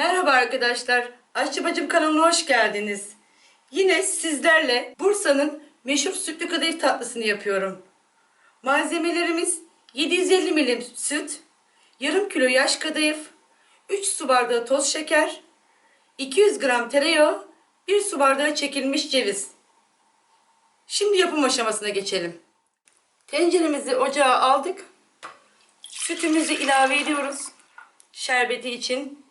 Merhaba arkadaşlar. Aşçı Bacım kanalına hoş geldiniz. Yine sizlerle Bursa'nın meşhur sütlü kadayıf tatlısını yapıyorum. Malzemelerimiz 750 milim süt, yarım kilo yaş kadayıf, 3 su bardağı toz şeker, 200 gram tereyağı, 1 su bardağı çekilmiş ceviz. Şimdi yapım aşamasına geçelim. Tenceremizi ocağa aldık. Sütümüzü ilave ediyoruz. Şerbeti için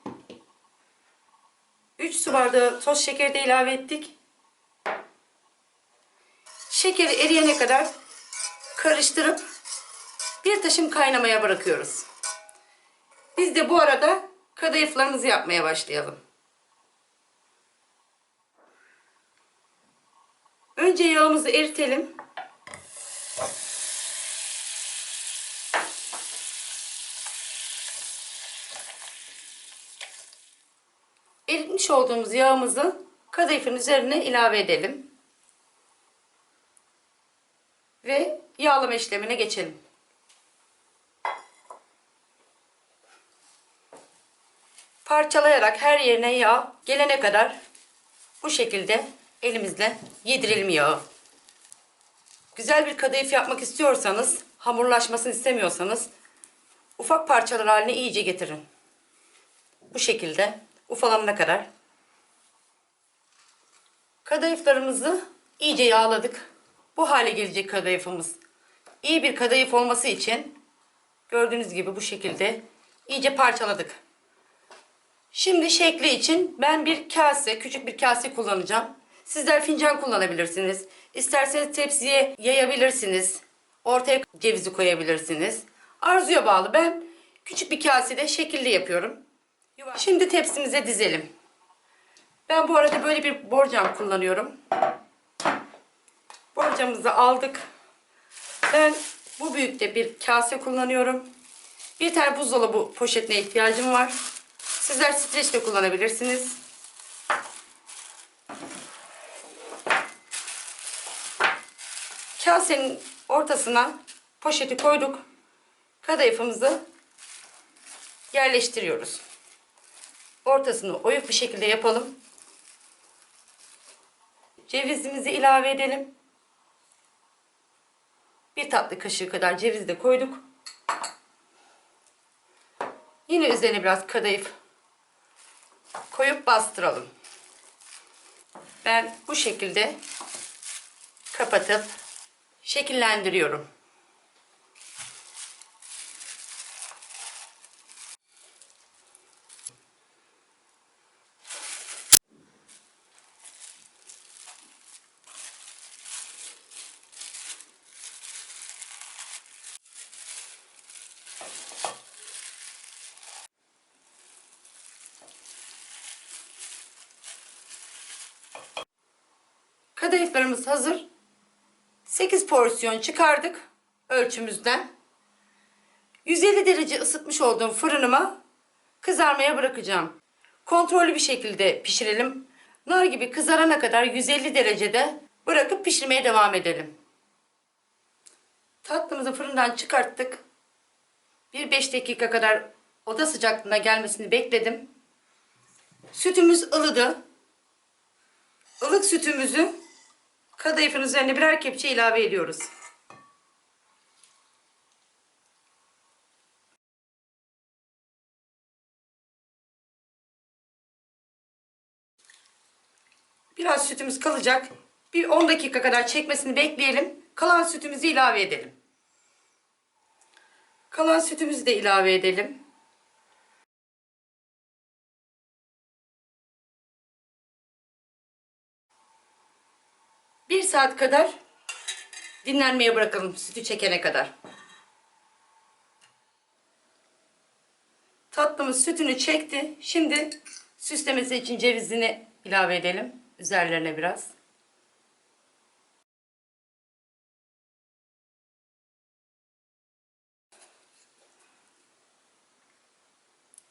3 su bardağı toz şekeri de ilave ettik. Şekeri eriyene kadar karıştırıp bir taşım kaynamaya bırakıyoruz. Biz de bu arada kadayıflarımızı yapmaya başlayalım. Önce yağımızı eritelim. Eritmiş olduğumuz yağımızı kadayıfın üzerine ilave edelim. Ve yağlama işlemine geçelim. Parçalayarak her yerine yağ gelene kadar bu şekilde elimizle yedirelim yağı. Güzel bir kadayıf yapmak istiyorsanız, hamurlaşmasını istemiyorsanız ufak parçalar haline iyice getirin. Bu şekilde ufalanana kadar. Kadayıflarımızı iyice yağladık. Bu hale gelecek kadayıfımız. İyi bir kadayıf olması için gördüğünüz gibi bu şekilde iyice parçaladık. Şimdi şekli için ben bir kase, küçük bir kase kullanacağım. Sizler fincan kullanabilirsiniz. İsterseniz tepsiye yayabilirsiniz. Ortaya cevizi koyabilirsiniz. Arzuya bağlı. Ben küçük bir kasede şekilli yapıyorum. Şimdi tepsimize dizelim. Ben bu arada böyle bir borcam kullanıyorum. Borcamızı aldık. Ben bu büyükte bir kase kullanıyorum. Bir tane buzdolabı poşetine ihtiyacım var. Sizler streç de kullanabilirsiniz. Kasenin ortasına poşeti koyduk. Kadayıfımızı yerleştiriyoruz. Ortasını oyuk bir şekilde yapalım. Cevizimizi ilave edelim. Bir tatlı kaşığı kadar ceviz de koyduk. Yine üzerine biraz kadayıf koyup bastıralım. Ben bu şekilde kapatıp şekillendiriyorum. Kadayıflarımız hazır. 8 porsiyon çıkardık ölçümüzden. 150 derece ısıtmış olduğum fırınıma kızarmaya bırakacağım. Kontrollü bir şekilde pişirelim. Nar gibi kızarana kadar 150 derecede bırakıp pişirmeye devam edelim. Tatlımızı fırından çıkarttık. Bir 5 dakika kadar oda sıcaklığına gelmesini bekledim. Sütümüz ılıdı. Ilık sütümüzü kadayıfın üzerine birer kepçe ilave ediyoruz. Biraz sütümüz kalacak. Bir 10 dakika kadar çekmesini bekleyelim. Kalan sütümüzü ilave edelim. Kalan sütümüzü de ilave edelim. Bir saat kadar dinlenmeye bırakalım sütü çekene kadar. Tatlımız sütünü çekti. Şimdi süslemesi için cevizini ilave edelim. Üzerlerine biraz.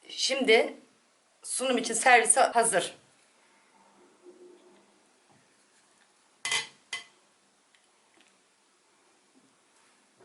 Şimdi sunum için servise hazır.